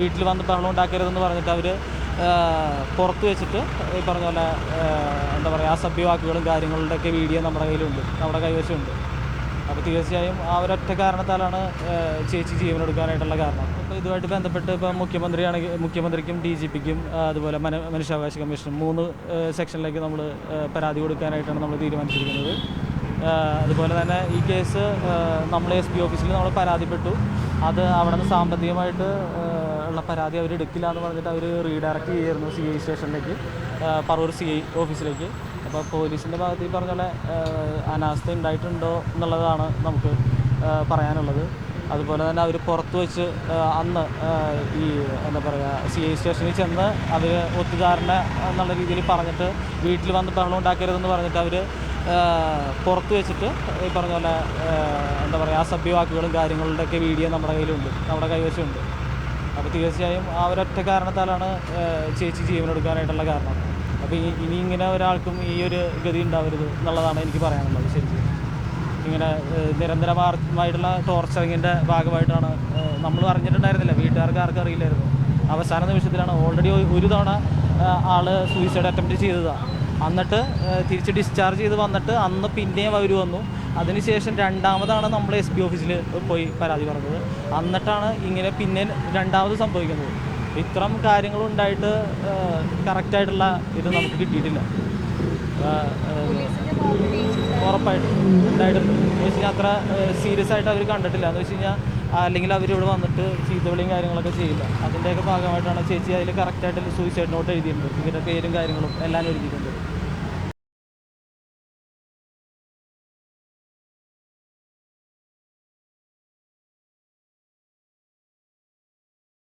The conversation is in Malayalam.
വീട്ടിൽ വന്ന് ബഹളം ഉണ്ടാക്കരുതെന്ന് പറഞ്ഞിട്ട് അവർ പുറത്ത് വെച്ചിട്ട് ഈ പറഞ്ഞ പോലെ എന്താ പറയുക അസഭ്യവാക്കുകളും കാര്യങ്ങളുടെയൊക്കെ വീഡിയോ നമ്മുടെ കയ്യിലുണ്ട് നമ്മുടെ കൈവശമുണ്ട്. അപ്പോൾ തീർച്ചയായും ആ ഒരൊറ്റ കാരണത്താലാണ് ചേച്ചി ജീവനെടുക്കാനായിട്ടുള്ള കാരണം. അപ്പോൾ ഇതുമായിട്ട് ബന്ധപ്പെട്ട് ഇപ്പോൾ മുഖ്യമന്ത്രിയാണെങ്കിൽ മുഖ്യമന്ത്രിക്കും ഡി ജി പിക്കും അതുപോലെ മന മനുഷ്യാവകാശ കമ്മീഷനും മൂന്ന് സെക്ഷനിലേക്ക് നമ്മൾ പരാതി കൊടുക്കാനായിട്ടാണ് നമ്മൾ തീരുമാനിച്ചിരിക്കുന്നത്. അതുപോലെ തന്നെ ഈ കേസ് നമ്മൾ എസ് പി ഓഫീസിൽ നമ്മൾ പരാതിപ്പെട്ടു. അത് അവിടെ നിന്ന് സാമ്പത്തികമായിട്ട് ഉള്ള പരാതി അവർ എടുക്കില്ല എന്ന് പറഞ്ഞിട്ട് അവർ റീഡയറക്റ്റ് ചെയ്യായിരുന്നു സി ഐ സ്റ്റേഷനിലേക്ക് പറവൂർ സി ഐ ഓഫീസിലേക്ക് അപ്പോൾ പോലീസിന്റെ ഭാഗത്ത് ഈ പറഞ്ഞ പോലെ അനാസ്ഥ ഉണ്ടായിട്ടുണ്ടോ എന്നുള്ളതാണ് നമുക്ക് പറയാനുള്ളത്. അതുപോലെ തന്നെ അവർ പുറത്ത് വെച്ച് അന്ന് ഈ എന്താ പറയുക സി ഐ സ്റ്റേഷനിൽ ചെന്ന് അവർ ഒത്തുകാരന എന്നുള്ള രീതിയിൽ പറഞ്ഞിട്ട് വീട്ടിൽ വന്ന് ബഹളം ഉണ്ടാക്കരുതെന്ന് പറഞ്ഞിട്ട് അവർ പുറത്ത് വെച്ചിട്ട് ഈ പറഞ്ഞ പോലെ എന്താ പറയുക അസഭ്യവാക്കുകളും കാര്യങ്ങളുടെയൊക്കെ വീഡിയോ നമ്മുടെ കയ്യിലുണ്ട് നമ്മുടെ കൈവശമുണ്ട്. അപ്പോൾ തീർച്ചയായും ആ ഒരൊറ്റ കാരണത്താലാണ് ചേച്ചി ജീവനെടുക്കാനായിട്ടുള്ള കാരണം. അപ്പോൾ ഈ ഇനി ഇങ്ങനെ ഒരാൾക്കും ഈ ഒരു ഗതി ഉണ്ടാവരുത് എന്നുള്ളതാണ് എനിക്ക് പറയാനുള്ളത്. ശരിക്കും ഇങ്ങനെ നിരന്തരമായിട്ടുള്ള ടോർച്ചറിങ്ങിന്റെ ഭാഗമായിട്ടാണ് നമ്മൾ അറിഞ്ഞിട്ടുണ്ടായിരുന്നില്ല. വീട്ടുകാർക്ക് ആർക്കും അറിയില്ലായിരുന്നു. അവസാന നിമിഷത്തിലാണ് ഓൾറെഡി ഒരു തവണ ആൾ സൂയിസൈഡ് അറ്റംപ്റ്റ് ചെയ്തതാണ് എന്നിട്ട് തിരിച്ച് ഡിസ്ചാർജ് ചെയ്ത് വന്നിട്ട് അന്ന് പിന്നെയും അവർ വന്നു. അതിനുശേഷം രണ്ടാമതാണ് നമ്മൾ എസ് പി ഓഫീസിൽ പോയി പരാതി പറഞ്ഞത്. എന്നിട്ടാണ് ഇങ്ങനെ പിന്നെ രണ്ടാമത് സംഭവിക്കുന്നത്. ഇത്തരം കാര്യങ്ങളുണ്ടായിട്ട് കറക്റ്റായിട്ടുള്ള ഇത് നമുക്ക് കിട്ടിയിട്ടില്ല. ഉറപ്പായിട്ടും ഉണ്ടായിട്ടുണ്ട്. എന്ന് വെച്ച് കഴിഞ്ഞാൽ അത്ര സീരിയസ് ആയിട്ട് അവർ കണ്ടിട്ടില്ല. എന്ന് വെച്ച് കഴിഞ്ഞാൽ അല്ലെങ്കിൽ അവരിവിടെ വന്നിട്ട് ചീത്തവിളിയും കാര്യങ്ങളൊക്കെ ചെയ്യില്ല. അതിന്റെയൊക്കെ ഭാഗമായിട്ടാണ് ചേച്ചി അതിൽ കറക്റ്റായിട്ട് സൂയിസൈഡ് നോട്ട് എഴുതിയിട്ടുണ്ട്. ഇവരുടെ പേരും കാര്യങ്ങളും എല്ലാം എഴുതിയിട്ടുണ്ട്.